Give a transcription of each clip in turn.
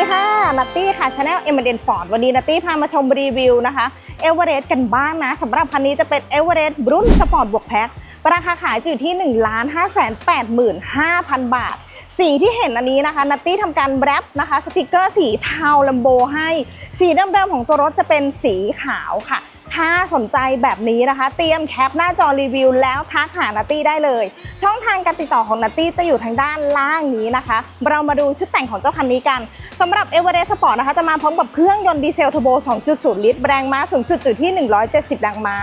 ดีค่ะ นัตตี้ค่ะชาแนลเอเมเดนฟอร์ดวันนี้นัตตี้พามาชมรีวิวนะคะเอเวอเรสต์กันบ้างนะสำหรับคันนี้จะเป็นเอเวอเรสต์รุ่นสปอร์ตบวกแพ็คราคาขายจะอยู่ที่ 1 5 8 5 0 0 0 บาท สีที่เห็นอันนี้นะคะนัตตี้ทำการแรปนะคะ สติกเกอร์สีเทาลัมโบให้ สีเดิมๆของตัวรถจะเป็นสีขาวค่ะ ถ้าสนใจแบบนี้นะคะ เตรียมแคปหน้าจอรีวิว แล้วทักหานัตตี้ได้เลย ช่องทางการติดต่อของนัตตี้จะอยู่ทางด้านล่างนี้นะคะ เรามาดูชุดแต่งของเจ้าคันนี้กันสำหรับ e v e r e s t Sport นะคะจะมาพร้อมกับเครื่องยนต์ดีเซลเทอร์โบ 2.0 ลิตรแรงม้าสูงสุดจุดที่ 170 แรงม้า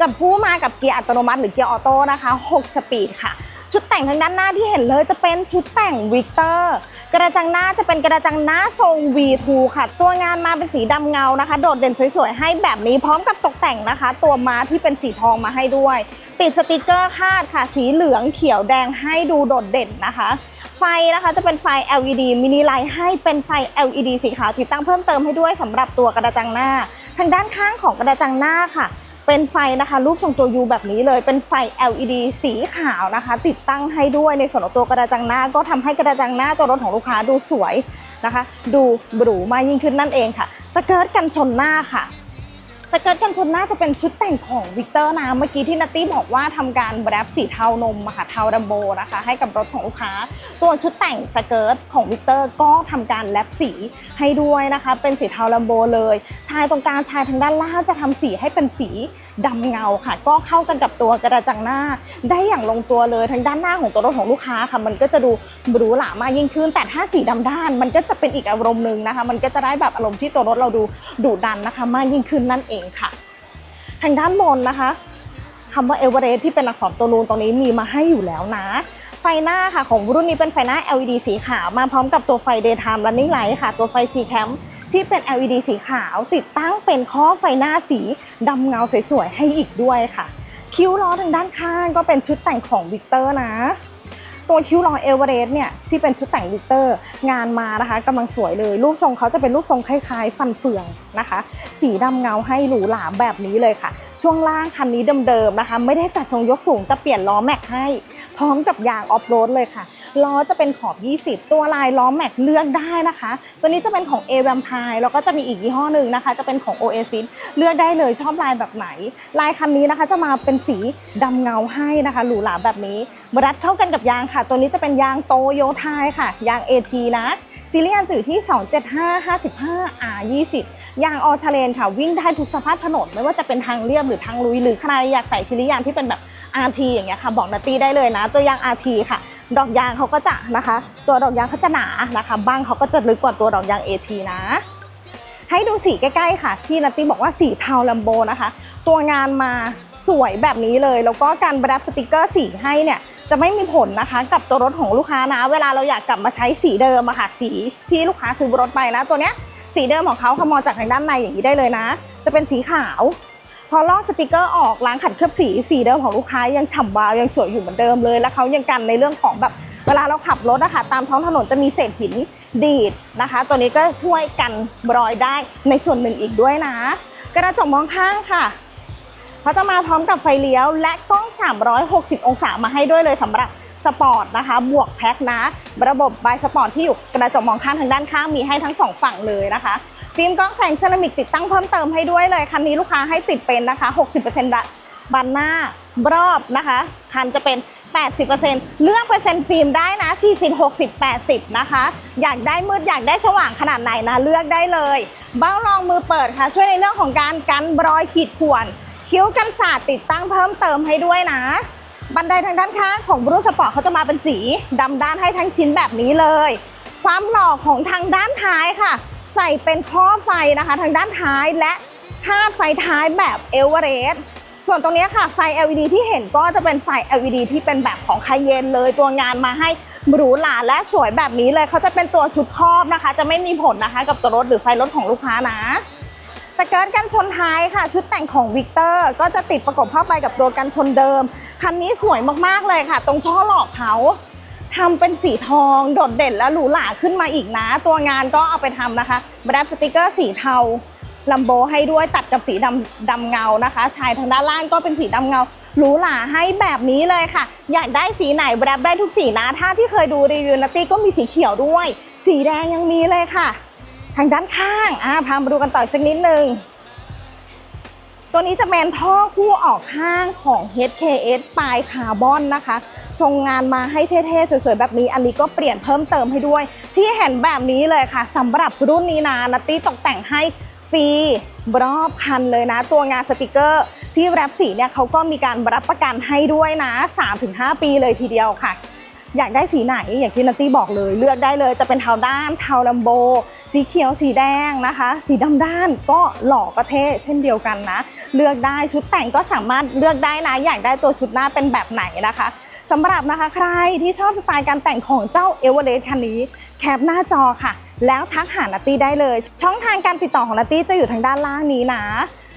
จับคู่มากับเกียร์อัตโนมัติหรือเกียร์ออโต้นะคะ 6 สปีดค่ะ ชุดแต่งทางด้านหน้าที่เห็นเลยจะเป็นชุดแต่งวิกเตอร์กระจังหน้าจะเป็นกระจังหน้าทรง V2 ค่ะ ตัวงานมาเป็นสีดำเงานะคะ โดดเด่นสวยๆ ให้แบบนี้พร้อมกับตกแต่งนะคะ ตัวม้าที่เป็นสีทองมาให้ด้วย ติดสติกเกอร์คาดค่ะ สีเหลืองเขียวแดงให้ดูโดดเด่นนะคะไฟนะคะจะเป็นไฟ LED มินิไลท์ให้เป็นไฟ LED สีขาวติดตั้งเพิ่มเติมให้ด้วยสำหรับตัวกระจังหน้า ทางด้านข้างของกระจังหน้าค่ะ เป็นไฟนะคะ รูปทรงตัว U แบบนี้เลย เป็นไฟ LED สีขาวนะคะ ติดตั้งให้ด้วยในส่วนของตัวกระจังหน้า ก็ทำให้กระจังหน้าตัวรถของลูกค้าดูสวยนะคะ ดูหรูมากยิ่งขึ้นนั่นเองค่ะ สเกิร์ตกันชนหน้าค่ะ สเกิร์ตกันชนหน้าจะเป็นชุดแต่งของวิกเตอร์นะ เมื่อกี้ที่นัตตี้บอกว่าทำการแรปสีเทานมค่ะเทาดัมโบนะคะ ให้กับรถของลูกค้า ตัวชุดแต่งสเกิร์ตของวิกเตอร์ก็ทำการแรปสีให้ด้วยนะคะ เป็นสีเทาลัมโบเลย ชายตรงกลางชายทางด้านล่างจะทำสีให้เป็นสีดำเงาค่ะ ก็เข้ากันกับตัวกระจังหน้า ได้อย่างลงตัวเลยทางด้านหน้าของตัวรถของลูกค้าค่ะ มันก็จะดูหรูหรามากยิ่งขึ้น แต่ถ้าสีดำด้าน มันก็จะเป็นอีกอารมณ์หนึ่งนะคะ มันก็จะได้แบบอารมณ์ที่ตัวรถเราดูดุดันนะคะ มากยิ่งขึ้นนั่นเองค่ะ ทางด้านบนนะคะคำว่าเอเวอเรสที่เป็นอักษรตัวนูนตรงนี้มีมาให้อยู่แล้วนะ ไฟหน้าค่ะของรุ่นนี้เป็นไฟหน้า LED สีขาวมาพร้อมกับตัวไฟ daytime running light ค่ะ ตัวไฟ C cam ที่เป็น LED สีขาวติดตั้งเป็นข้อไฟหน้าสีดำเงาสวยๆให้อีกด้วยค่ะ คิ้วล้อทางด้านข้างก็เป็นชุดแต่งของวิกเตอร์นะ ตัวคิ้วล้อเอเวอเรสต์เนี่ยที่เป็นชุดแต่งวิกเตอร์ งานมานะคะกำลังสวยเลย รูปทรงเขาจะเป็นรูปทรงคล้ายๆ ฟันเฟืองนะคะ สีดำเงาให้หรูหราแบบนี้เลยค่ะ ช่วงล่างคันนี้เดิมๆนะคะ ไม่ได้จัดทรงยกสูงแต่เปลี่ยนล้อแม็กให้ พร้อมกับยางออฟโรดเลยค่ะล้อจะเป็นขอบ 20 ตัวลายล้อแม็กเลือกได้นะคะ ตัวนี้จะเป็นของ a v a m p i r e แล้วก็จะมีอีกยี่ห้อหนึ่งนะคะ จะเป็นของ Oasis เลือกได้เลยชอบลายแบบไหน ลายคันนี้นะคะจะมาเป็นสีดำเงาให้นะคะหรูหราแบบนี้บรัดเข้ากันกับยางค่ะตัวนี้จะเป็นยางโตโยไทยค่ะ ยาง AT นะซีเรียางจืดที่ 275 55 R 20 ยางออทเลนค่ะ วิ่งได้ทุกสภาพถนน ไม่ว่าจะเป็นทางเรียบหรือทางลุย หรือใครอยากใส่ซีรียางที่เป็นแบบ RT อย่างเงี้ยค่ะ บอกนาตีได้เลยนะ ตัวยาง RT ค่ะ ดอกยางเขาก็จะนะคะ ตัวดอกยางเขาจะหนานะคะบ้างเขาก็จะลึกกว่าตัวดอกยาง AT นะให้ดูสีใกล้ๆค่ะ ที่นัตตี้บอกว่าสีเทาลัมโบนะคะ ตัวงานมาสวยแบบนี้เลย แล้วก็การประดับสติกเกอร์สีให้เนี่ย จะไม่มีผลนะคะ กับตัวรถของลูกค้านะ เวลาเราอยากกลับมาใช้สีเดิมอะค่ะสีที่ลูกค้าซื้อรถไปนะ ตัวเนี้ยสีเดิมของเขาขมอจากทางด้านในอย่างนี้ได้เลยนะ จะเป็นสีขาว พอลอกสติกเกอร์ออกล้างขัดเคลือบสีสีเดิมของลูกค้ายังฉ่ำวาวยังสวยอยู่เหมือนเดิมเลย แล้วเขายังกันในเรื่องของแบบเวลาเราขับรถอะค่ะตามท้องถนนจะมีเศษหินดีดนะคะ ตัวนี้ก็ช่วยกันรอยได้ในส่วนหนึ่งอีกด้วยนะ กระจกมองข้างค่ะ เขาจะมาพร้อมกับไฟเลี้ยว และกล้อง 360 องศามาให้ด้วยเลยสำหรับสปอร์ตนะคะ บวกแพ็คนะ ระบบบายสปอร์ตที่อยู่กระจกมองข้างทางด้านข้างมีให้ทั้งสองฝั่งเลยนะคะ ฟิล์มกล้องแสงเซรามิกติดตั้งเพิ่มเติมให้ด้วยเลย คันนี้ลูกค้าให้ติดเป็นนะคะ 60%ละบันหน้ารอบนะคะ คันจะเป็น 80%เลือกเปอร์เซ็นต์ฟิล์มได้นะ 40 60 80 นะคะ อยากได้มืดอยากได้สว่างขนาดไหนนะ เลือกได้เลย เบ้ารองมือเปิดค่ะ ช่วยในเรื่องของการกันรอยขีดข่วน คิ้วกันสาดติดตั้งเพิ่มเติมให้ด้วยนะ บันไดทางด้านข้างของบรูสปอร์ตเขาจะมาเป็นสีดำด้านให้ทั้งชิ้นแบบนี้เลย ความหล่อของทางด้านท้ายค่ะ ใส่เป็นข้อไฟนะคะ ทางด้านท้ายและคาดไฟท้ายแบบเอเวอเรสต์ส่วนตรงนี้ค่ะไฟ LED ที่เห็นก็จะเป็นไฟ LED ที่เป็นแบบของคาเยนเลย ตัวงานมาให้หรูหราและสวยแบบนี้เลยเขาจะเป็นตัวชุดครอบนะคะ จะไม่มีผลนะคะ กับตัวรถหรือไฟรถของลูกค้านะ สเกิร์ตกันชนท้ายค่ะ ชุดแต่งของวิกเตอร์ก็จะติดประกบเข้าไปกับตัวกันชนเดิม คันนี้สวยมากๆเลยค่ะ ตรงท่อหลอกเขาทำเป็นสีทองโดดเด่นและหรูหราขึ้นมาอีกนะ ตัวงานก็เอาไปทำนะคะบรับสติกเกอร์สีเทาลัมโบให้ด้วยตัดกับสีดำดำเงานะคะ ชายทางด้านล่างก็เป็นสีดำเงาหรูหราให้แบบนี้เลยค่ะ อยากได้สีไหนแรปได้ทุกสีนะ ถ้าที่เคยดูรีวิวนัตตี้ก็มีสีเขียวด้วย สีแดงยังมีเลยค่ะ ทางด้านข้างอ่าพามาดูกันต่ออีกสักนิดนึง ตัวนี้จะเป็นท่อคู่ออกข้างของ HKS ปลายคาร์บอนนะคะทรงงานมาให้เท่ๆ สวยๆ แบบนี้ อันนี้ก็เปลี่ยนเพิ่มเติมให้ด้วย ที่เห็นแบบนี้เลยค่ะสำหรับรุ่นนี้นะนัตตี้ตกแต่งให้ฟรีรอบคันเลยนะ ตัวงานสติกเกอร์ที่แรปสีเนี่ยเขาก็มีการรับประกันให้ด้วยนะ 3-5 ปีเลยทีเดียวค่ะ อยากได้สีไหนอย่างที่นัตตี้บอกเลย เลือกได้เลยจะเป็นเทาด้านเทาลัมโบ สีเขียวสีแดงนะคะ สีดำด้านก็หล่อก็เท่เช่นเดียวกันนะ เลือกได้ชุดแต่งก็สามารถเลือกได้นะ อยากได้ตัวชุดหน้าเป็นแบบไหนนะคะสำหรับนะคะใครที่ชอบสไตล์การแต่งของเจ้าเอเวอเรสต์คันนี้ แคปหน้าจอค่ะ แล้วทักหานัตตี้ได้เลย ช่องทางการติดต่อของนัตตี้จะอยู่ทางด้านล่างนี้นะ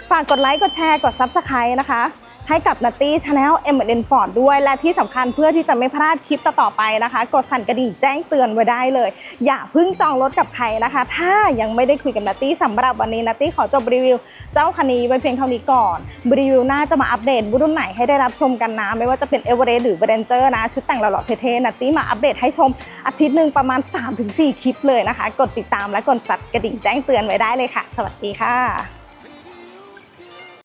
ฝากกดไลค์กดแชร์กด Subscribe นะคะ ให้กับนัตตี้ชาแนล m อ็ n Ford ด้วย และที่สำคัญเพื่อที่จะไม่พลาดคลิปต่อๆไปนะคะ กดสั่นกระดิ่งแจ้งเตือนไว้ได้เลย อย่าเพิ่งจองรถกับใครนะคะ ถ้ายังไม่ได้คุยกับนัตตี้สำหรับวันนี้นัตตี้ขอจบรีวิว เจ้าคันนี้ไว้เพียงเท่านี้ก่อนรีวิวหน้าจะมาอัปเดตรุ่นไหนให้ได้รับชมกันนะ ไม่ว่าจะเป็น e v e r e s t หรือ Ranger นะ ชุดแต่งหล่อๆเท่ๆนัตตี้มาอัปเดตให้ชมอาทิตย์หนึ่งประมาณ 3-4 คลิปเลยนะคะ กดติดตามและกดสั่นกระดิ่งแจ้งเตือนไว้ได้เลยค่ะ สวัสดีค่ะ